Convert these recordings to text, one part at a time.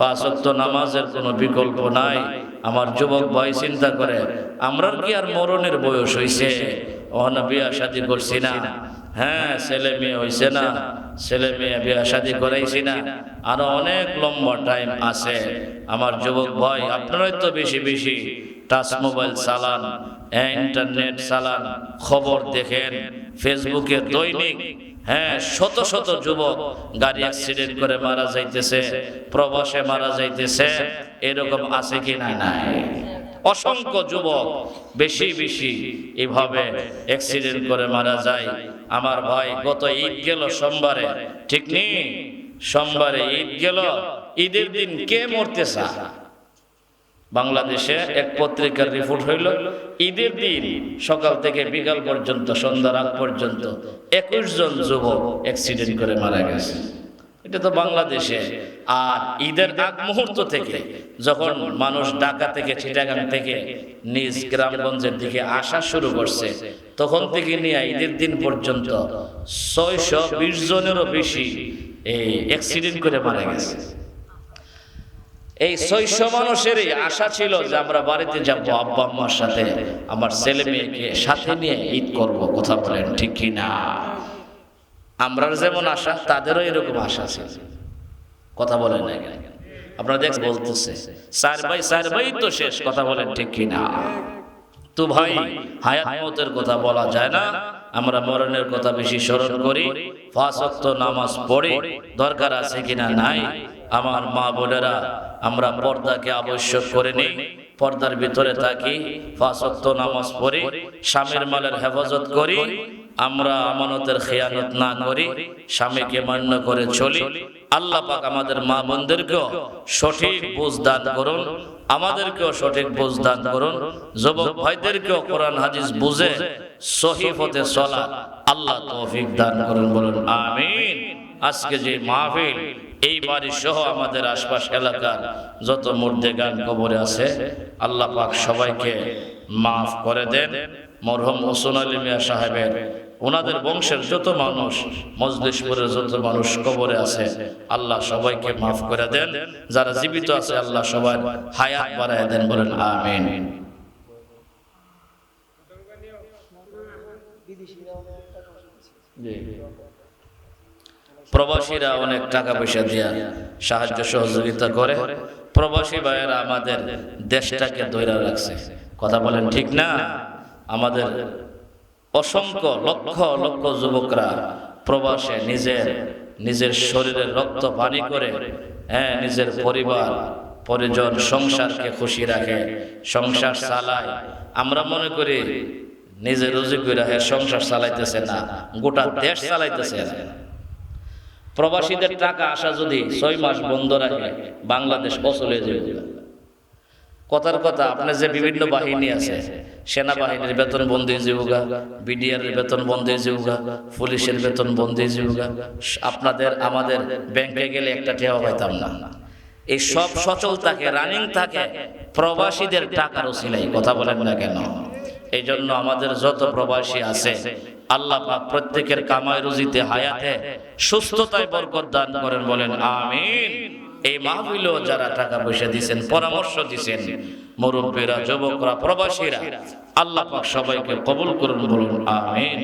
ফাঁসক্ত নামাজের কোনো বিকল্প নাই। আমার যুবক ভাই চিন্তা করে, আমরার কি আর মরণের বয়স হইছে? অহন বিয়া শাদি করছি না। হ্যাঁ ছেলে মেয়ে হইছে না। ছেলে মেয়ে বিয়া শাদি করাইছি না। আরও অনেক লম্বা টাইম আছে। আমার যুবক ভাই, আপনারাই তো বেশি বেশি। টাচ মোবাইল চালান, ইন্টারনেট চালান, খবর দেখেন, ফেসবুকে দৈনিক হ্যাঁ শত শত যুবক গাড়ি অ্যাক্সিডেন্ট করে মারা যাইতেছে প্রবাসে মারা যাইতেছে এরকম আছে কি না নাই? অসংখ্য যুবক বেশি বেশি এভাবে অ্যাক্সিডেন্ট করে মারা যায়। আমার ভাই গত ঈদ গেল সোমবারে। ঠিক নেই? সোমবারে ঈদ গেল। ঈদের দিন কে মরতে চায় বাংলাদেশে এক পত্রিকার রিপোর্ট হইল, ঈদের দিন সকাল থেকে বিকাল পর্যন্ত সন্ধ্যার আগ পর্যন্ত একুশ জন যুবক অ্যাক্সিডেন্ট করে মারা গেছে। এটা তো বাংলাদেশে। আর ঈদের আগ মুহূর্ত থেকে যখন মানুষ ঢাকা থেকে চিটাগাং থেকে নিজ গ্রামগঞ্জের দিকে আসা শুরু করছে, তখন থেকে নিয়ে ঈদের দিন পর্যন্ত ছয়শো বিশ জনেরও বেশি এই অ্যাক্সিডেন্ট করে মারা গেছে। এই ছয়শো মানুষেরই আশা ছিল যে আমরা বাড়িতে যাব আব্বা আম্মার সাথে আমার ছেলে মেয়েকে সাথে নিয়ে ঈদ করব কথা বলেন ঠিক কি না? আমরা যেমন আশা তাদেরও এরকম আশা ছিল। কথা বলেন না কেন? আপনারা দেখ বলতেছে স্যার ভাই স্যার ভাই তো শেষ কথা বলেন ঠিক কি না? তো ভাই হায়াত মতের কথা বলা যায় না। আমরা মরণের কথা বেশি স্মরণ করি। ফাঁসক্ত নামাজ পড়ি। দরকার আছে কিনা? নাই। আমার মা বোনেরা, আমরা পর্দাকে আবশ্যক করে নিই, পর্দার ভিতরে থাকি ফাঁসত্ব নামাজ পড়ি, স্বামীর মালের হেফাজত করি, আমরা আমানতের খেয়ানত না করি, স্বামীকে মান্য করে চলি। আল্লাহ পাক আমাদের মা বোনদেরকেও সঠিক বুঝ দান করুন, আমাদেরকেও সঠিক বুঝ দান করুন, যুবক ভাইদেরকেও কোরআন, হাদিস বুঝে সহি পথে চলা আল্লাহ তৌফিক দান করুন বলুন, আমিন। আজকে যে মাহফিল, এই বাড়ি সহ আমাদের আশপাশ এলাকার যত মুর্দে গান কবরে আছে, আল্লাহ পাক সবাইকে মাফ করে দেন। মরহম হোসন আলী মিয়া সাহেবের ওনাদের বংশের যত মানুষ, মজলিশপুরের যত মানুষ কবরে আছে, আল্লাহ সবাইকে মাফ করে দেন। যারা জীবিত আছে, আল্লাহ সবাই হায়াত বাড়ায় দেন বলেন, আমিন। প্রবাসীরা অনেক টাকা পয়সা দিয়া সাহায্য সহযোগিতা করে। প্রবাসী ভাইয়েরা আমাদের দেশটাকে দৈরা রাখছে। কথা বলেন ঠিক না? আমাদের অসংখ্য লক্ষ লক্ষ যুবকরা প্রবাসে নিজের নিজের শরীরের রক্ত পানি করে হ্যাঁ নিজের পরিবার, পরিজন, সংসারকে খুশি রাখে, সংসার চালায়। আমরা মনে করি নিজে রুজি করে সংসার চালাইতেছে না, গোটা দেশ চালাইতেছে প্রবাসীদের টাকা আসা যদি ছয় মাস বন্ধ রাখে, বাংলাদেশ অচলে যাবে কথার কথা আপনার যে বিভিন্ন বাহিনী আছে সেনাবাহিনীর বেতন বন্ধ যাবুগা বিডিআর বেতন বন্ধ যাবুগা পুলিশের বেতন বন্ধ যাবুগা আপনাদের আমাদের ব্যাংকে গেলে একটা টেওয়া পাইতাম না। এই সব সচল থাকে রানিং থাকে প্রবাসীদের টাকার ওসিলাই কথা বলেন না কেন। এই জন্য আমাদের যত প্রবাসী আছে আল্লাহ পাক প্রত্যেকের কামাই রুজিতে হায়াতে সুস্থতায় বরকত দান করেন বলেন আমিন। এই মাহফিলও যারা টাকা পয়সা দিছেন, পরামর্শ দিছেন, মুরব্বীরা, যুবকরা, প্রবাসীরা, আল্লাহ পাক সবাইকে কবুল করুন বলুন, আমিন।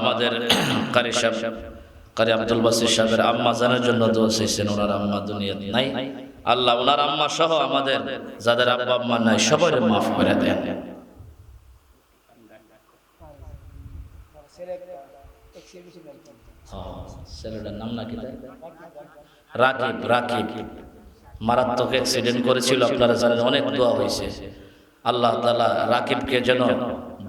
আমাদের কারি সাহেব, কারি আব্দুল বাসির সাহেবের আম্মা জানার জন্য দোয়া চাইছেন, ওনার আম্মা দুনিয়াত নাই। আল্লাহ, ওনার আম্মা সহ আমাদের, যাদের আব্বা আম্মা নাই সবাই মাফ করে দেন। ছেলেটার নাম? রাকিব রাকিব। মারাত্মক অ্যাক্সিডেন্ট করেছিল, আপনারা জানেন, অনেক দোয়া হয়েছে। আল্লাহ তালা রাকিবকে যেন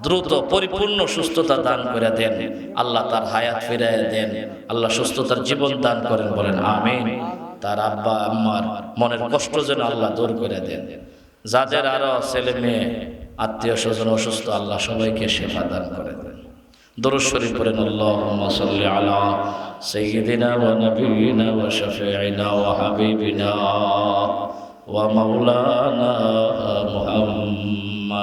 দ্রুত, পরিপূর্ণ সুস্থতা দান করে দেন। আল্লাহ তার হায়াত ফিরায় দেন। আল্লাহ সুস্থতার জীবন দান করেন, বলেন, আমিন। তার আব্বা, আম্মার মনের কষ্ট যেন আল্লাহ দূর করে দেন। যাদের আরও ছেলে মেয়ে, আত্মীয় স্বজন অসুস্থ, আল্লাহ সবাইকে সেবা দান করে দেন। درشري برن اللهم صل على سيدنا ونبينا وشفيعنا وحبيبنا ومولانا محمد.